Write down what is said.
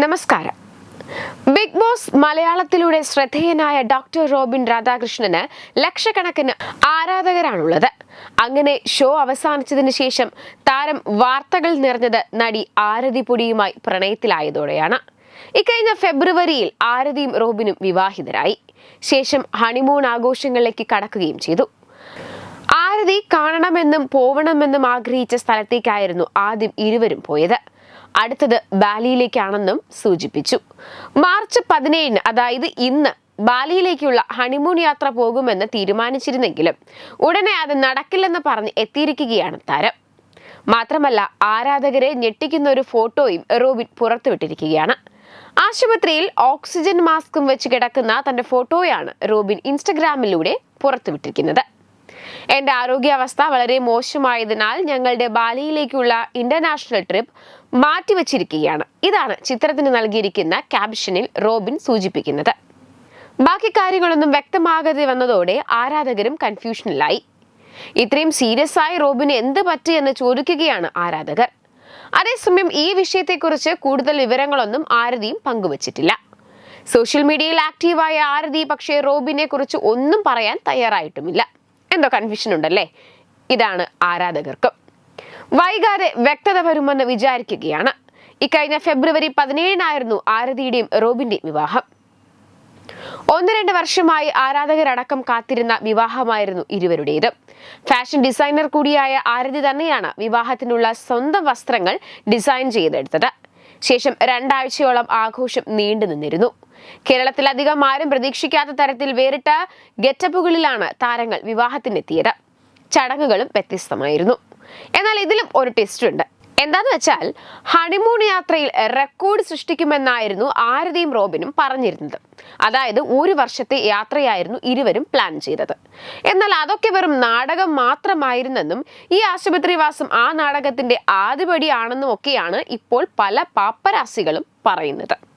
നമസ്കാരം. Big boss മലയാളത്തിലൂടെ ശ്രദ്ധേയനായ doctor Robin രാധാകൃഷ്ണന് ലക്ഷക്കണക്കിന് ആരാധകരാണുള്ളത്. അങ്ങനെ ഷോ അവസാനിച്ചതിന് ശേഷം താരം വാർത്തകൾ നിറഞ്ഞത് നടി ആരതി പൊടിയുമായി പ്രണയത്തിലായതോടെയാണ്. ഇക്കഴിഞ്ഞ ഫെബ്രുവരിയിൽ ആരതിയും റോബിനും വിവാഹിതരായി. ശേഷം ഹണിമൂൺ ആഘോഷങ്ങളിലേക്ക് കടക്കുകയും ചെയ്തു. ആരതി കാണണമെന്നും പോവണമെന്നും ആഗ്രഹിച്ച സ്ഥലത്തേക്കായിരുന്നു ആദ്യം ഇരുവരും പോയത്. അടുത്തത് ബാലിയിലേക്കാണെന്നും സൂചിപ്പിച്ചു. മാർച്ച് പതിനേഴിന് അതായത് ഇന്ന് ബാലിയിലേക്കുള്ള ഹണിമൂൺ യാത്ര പോകുമെന്ന് തീരുമാനിച്ചിരുന്നെങ്കിലും ഉടനെ അത് നടക്കില്ലെന്ന് പറഞ്ഞ് എത്തിയിരിക്കുകയാണ് താരം. മാത്രമല്ല ആരാധകരെ ഞെട്ടിക്കുന്ന ഒരു ഫോട്ടോയും റോബിൻ പുറത്തുവിട്ടിരിക്കുകയാണ്. ആശുപത്രിയിൽ ഓക്സിജൻ മാസ്കും വെച്ച് കിടക്കുന്ന തന്റെ ഫോട്ടോയാണ് റോബിൻ ഇൻസ്റ്റഗ്രാമിലൂടെ പുറത്തുവിട്ടിരിക്കുന്നത്. എന്റെ ആരോഗ്യാവസ്ഥ വളരെ മോശമായതിനാൽ ഞങ്ങളുടെ ബാലിയിലേക്കുള്ള ഇന്റർനാഷണൽ ട്രിപ്പ് മാറ്റിവെച്ചിരിക്കുകയാണ്. ഇതാണ് ചിത്രത്തിന് നൽകിയിരിക്കുന്ന ക്യാപ്ഷനിൽ റോബിൻ സൂചിപ്പിക്കുന്നത്. ബാക്കി കാര്യങ്ങളൊന്നും വ്യക്തമാകാതെ വന്നതോടെ ആരാധകരും കൺഫ്യൂഷനിലായി. ഇത്രയും സീരിയസ് ആയി റോബിന് എന്ത് പറ്റി എന്ന് ചോദിക്കുകയാണ് ആരാധകർ. അതേസമയം ഈ വിഷയത്തെക്കുറിച്ച് കൂടുതൽ വിവരങ്ങളൊന്നും ആരതിയും പങ്കുവച്ചിട്ടില്ല. സോഷ്യൽ മീഡിയയിൽ ആക്റ്റീവായ ആരതി പക്ഷേ റോബിനെ കുറിച്ച് ഒന്നും പറയാൻ തയ്യാറായിട്ടുമില്ല. എന്തോ കൺഫ്യൂഷൻ ഉണ്ടല്ലേ? ഇതാണ് ആരാധകർക്ക്. വൈകാതെ വ്യക്തത വരുമെന്ന് വിചാരിക്കുകയാണ്. ഇക്കഴിഞ്ഞ ഫെബ്രുവരി പതിനേഴിനായിരുന്നു ആരതിയുടെയും റോബിന്റെയും വിവാഹം. ഒന്ന് രണ്ട് വർഷമായി ആരാധകരടക്കം കാത്തിരുന്ന വിവാഹമായിരുന്നു ഇരുവരുടേത്. ഫാഷൻ ഡിസൈനർ കൂടിയായ ആരതി തന്നെയാണ് വിവാഹത്തിനുള്ള സ്വന്തം വസ്ത്രങ്ങൾ ഡിസൈൻ ചെയ്തെടുത്തത്. ശേഷം രണ്ടാഴ്ചയോളം ആഘോഷം നീണ്ടു നിന്നിരുന്നു കേരളത്തിലധികം ആരും പ്രതീക്ഷിക്കാത്ത തരത്തിൽ വേറിട്ട ഗെറ്റപ്പുകളിലാണ് താരങ്ങൾ വിവാഹത്തിനെത്തിയത്. ചടങ്ങുകളും വ്യത്യസ്തമായിരുന്നു. എന്നാൽ ഇതിലും ഒരു ട്വിസ്റ്റ് ഉണ്ട്. എന്താന്ന് വെച്ചാൽ ഹണിമൂൺ യാത്രയിൽ റെക്കോർഡ് സൃഷ്ടിക്കുമെന്നായിരുന്നു ആരതിയും റോബിനും പറഞ്ഞിരുന്നത്. അതായത് ഒരു വർഷത്തെ യാത്രയായിരുന്നു ഇരുവരും പ്ലാൻ ചെയ്തത്. എന്നാൽ അതൊക്കെ വെറും നാടകം മാത്രമായിരുന്നെന്നും ഈ ആശുപത്രിവാസം ആ നാടകത്തിന്റെ ആദ്യപടിയാണെന്നും ഒക്കെയാണ് ഇപ്പോൾ പല പാപ്പരാസികളും പറയുന്നത്.